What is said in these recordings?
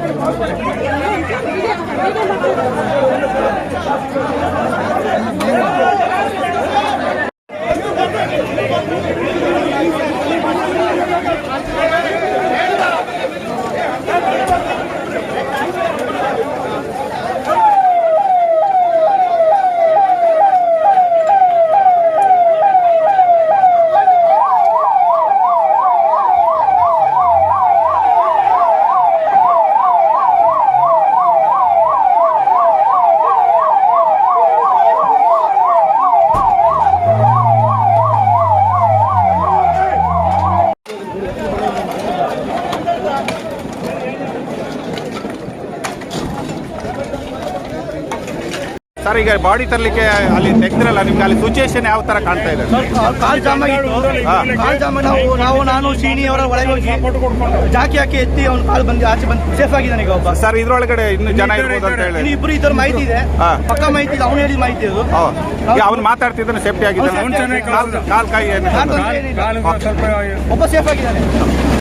Thank you. Sir ಈಗ body ತರಲಿಕ್ಕೆ ಅಲ್ಲಿ ತೆಗ್ದಿರಲ್ಲ ನಿಮ್ಗೆ ಅಲ್ಲಿ ಸಿಚುಯೇಷನ್ ಯಾವ ತರ ಕಾಣ್ತಾ ಇದೆ? ಕಾಲ್ ಜಾಮ್ ಹಾ. ಕಾಲ್ ಜಾಮ್ ನಾವು ನಾವು ನಾನು ಶೀನಿ ಅವರ ಒಳಗೆ ಹೋಗಿ ಜಾಕಿ ಹಾಕಿ ಎತ್ತಿ ಅವ್ನು ಕಾಲ್ ಬಂದು ಆಚೆ ಬಂದು ಸೇಫ್ ಆಗಿದ್ದಾನೆ ಈಗ ಒಬ್ಬ. ಸರ್ ಇದ್ರೊಳಗಡೆ ಇನ್ನು ಜನ ಇರ್ಬೋದು ಅಂತ ಹೇಳಿ. ಇನ್ನು ಇಬ್ರು ಇದ್ರ ಮಾಹಿತಿ ಇದೆ. ಪಕ್ಕ ಮಾಹಿತಿ ಇದೆ ಅವ್ನು ಹೇಳಿದ ಮಾಹಿತಿ ಅದು. ಅವ್ನು ಮಾತಾಡ್ತಿದ್ದಾನೆ ಸೇಫ್ಟಿ ಆಗಿದ್ದಾನೆ. ಕಾಲ್ ಕಾಲ್ ಕೈ ಏನು ಕಾಲ್ ತೊಂದ್ರೆ ಏನಿಲ್ಲ. ಒಬ್ಬ ಸೇಫ್ ಆಗಿದ್ದಾನೆ.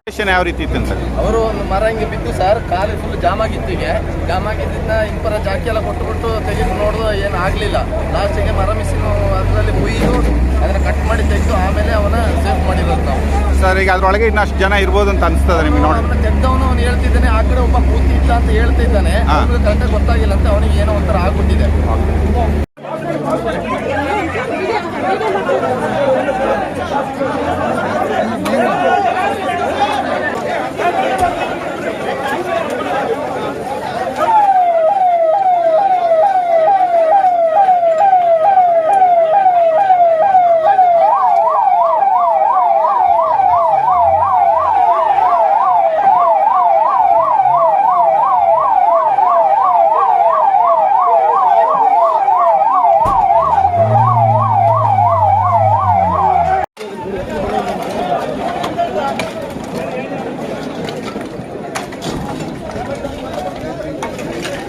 ಯಾವ ರೀತಿ ಇತ್ತು ಸರ್ ಅವರು ಒಂದು ಮರ ಹಿಂಗೆ ಬಿತ್ತು ಸರ್ ಕಾಲು ಫುಲ್ ಜಾಮ್ ಆಗಿತ್ತು ಹೀಗೆ ಜಾಮ್ ಆಗಿದ್ದನ್ನ ಇಂಪರ ಜಾಕಿ ಎಲ್ಲ ಕೊಟ್ಟುಬಿಟ್ಟು ತೆಗೆದು ನೋಡಿದ್ರು ಏನು ಆಗಲಿಲ್ಲ. ಲಾಸ್ಟಿಗೆ ಮರ ಮಿಷಿನ್ ಅದರಲ್ಲಿ ಹುಯ್ದು ಅದನ್ನ ಕಟ್ ಮಾಡಿ ತೆಗೆದು ಆಮೇಲೆ ಅವನ ಸೇಫ್ ಮಾಡಿರೋದು ನಾವು. ಸರ್ ಈಗ ಅದರೊಳಗೆ ಇನ್ನಷ್ಟು ಜನ ಇರ್ಬೋದು ಅಂತ ಅನಿಸ್ತದೆ ನಿಮಗೆ ನೋಡಿ. ಅವನ ತೆಗ್ದವನು ಅವನು ಹೇಳ್ತಿದ್ದಾನೆ ಆ ಕಡೆ ಒಬ್ಬ ಕೂತಿದ್ದ ಅಂತ ಹೇಳ್ತಿದ್ದಾನೆ. ಹಾ. ಅವ್ನಿಗೆ ಕರೆಕ್ಟಾಗಿ ಗೊತ್ತಾಗಿಲ್ಲ ಅಂತ ಅವನಿಗೆ ಏನೋ ಒಂಥರ ಆಗ್ಬಿಟ್ಟಿದೆ.